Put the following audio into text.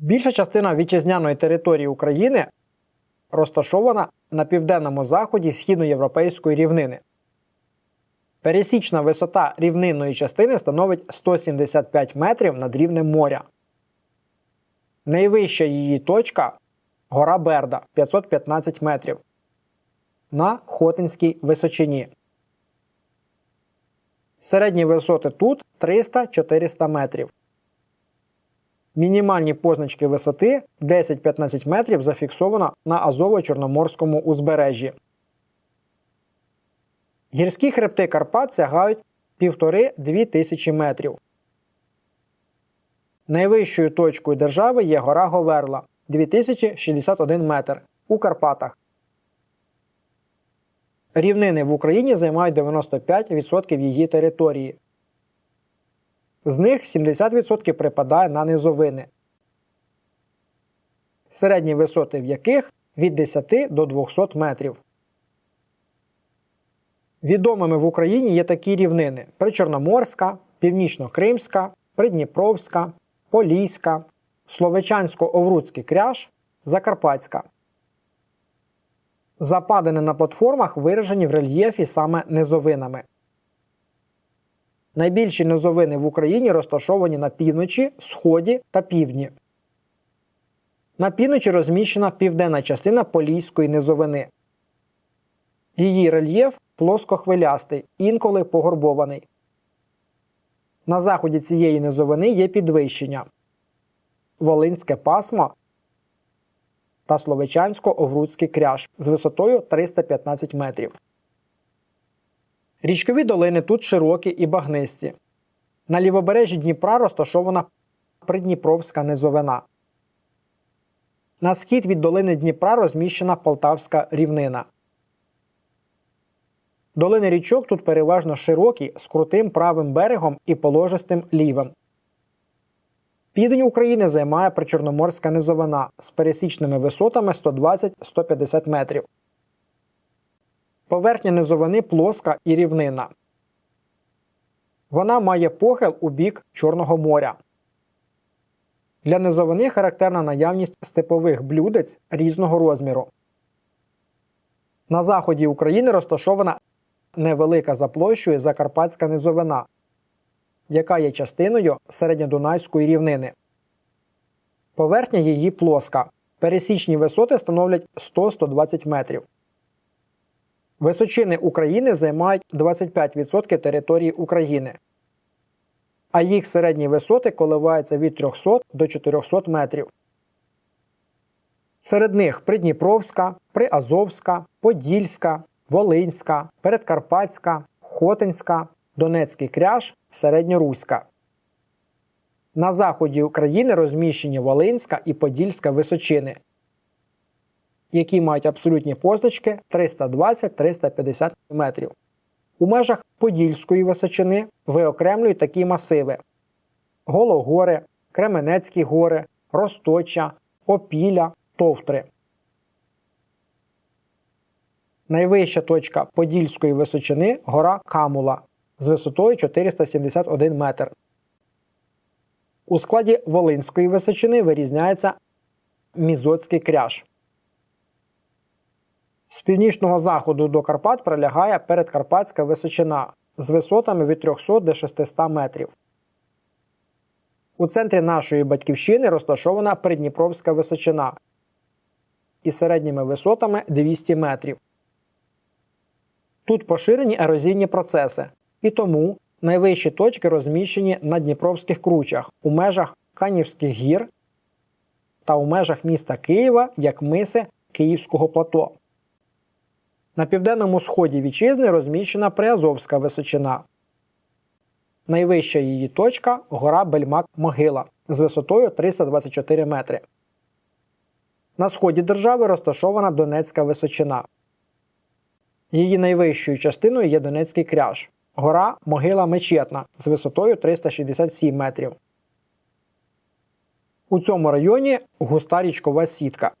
Більша частина вітчизняної території України розташована на південному заході східноєвропейської рівнини. Пересічна висота рівнинної частини становить 175 метрів над рівнем моря. Найвища її точка гора Берда 515 метрів на Хотинській височині. Середні висоти тут 300-400 метрів. Мінімальні позначки висоти 10-15 метрів зафіксовано на Азово-Чорноморському узбережжі. Гірські хребти Карпат сягають 1,5-2 тисячі метрів. Найвищою точкою держави є гора Говерла 2061 метр у Карпатах. Рівнини в Україні займають 95% її території. З них 70% припадає на низовини, середні висоти в яких від 10 до 200 метрів. Відомими в Україні є такі рівнини: Причорноморська, Північно-Кримська, Придніпровська, Поліська, Словечансько-Овруцький кряж, Закарпатська. Западини на платформах виражені в рельєфі саме низовинами. Найбільші низовини в Україні розташовані на півночі, сході та півдні. На півночі розміщена південна частина Поліської низовини. Її рельєф плоскохвилястий, інколи погорбований. На заході цієї низовини є підвищення Волинське пасмо та Словечансько-Овруцький кряж з висотою 315 метрів. Річкові долини тут широкі і багнисті. На лівобережжі Дніпра розташована Придніпровська низовина. На схід від долини Дніпра розміщена Полтавська рівнина. Долини річок тут переважно широкі з крутим правим берегом і положистим лівим. Південь України займає причорноморська низовина з пересічними висотами 120-150 метрів. Поверхня низовини плоска і рівнина. Вона має похил у бік Чорного моря. Для низовини характерна наявність степових блюдець різного розміру. На заході України розташована невелика за площею Закарпатська низовина, яка є частиною середньодунайської рівнини. Поверхня її плоска. Пересічні висоти становлять 100-120 метрів. Височини України займають 25% території України, а їх середні висоти коливаються від 300 до 400 метрів. Серед них Придніпровська, Приазовська, Подільська, Волинська, Передкарпатська, Хотинська, Донецький кряж, Середньоруська. На заході України розміщені Волинська і Подільська височини, які мають абсолютні позначки 320-350 метрів. У межах Подільської височини виокремлюють такі масиви: Гологори, Кременецькі гори, Росточа, Опіля, Товтри. Найвища точка Подільської височини гора Камула з висотою 471 метр. У складі Волинської височини вирізняється Мізоцький кряж. З північного заходу до Карпат прилягає передкарпатська височина з висотами від 300 до 600 метрів. У центрі нашої батьківщини розташована Придніпровська височина із середніми висотами 200 метрів. Тут поширені ерозійні процеси, і тому найвищі точки розміщені на Дніпровських кручах у межах Канівських гір та у межах міста Києва як миси Київського плато. На південному сході вітчизни розміщена Приазовська височина. Найвища її точка гора Бельмак-Могила з висотою 324 метри. На сході держави розташована Донецька височина. Її найвищою частиною є Донецький кряж, гора Могила Мечетна з висотою 367 метрів. У цьому районі густа річкова сітка.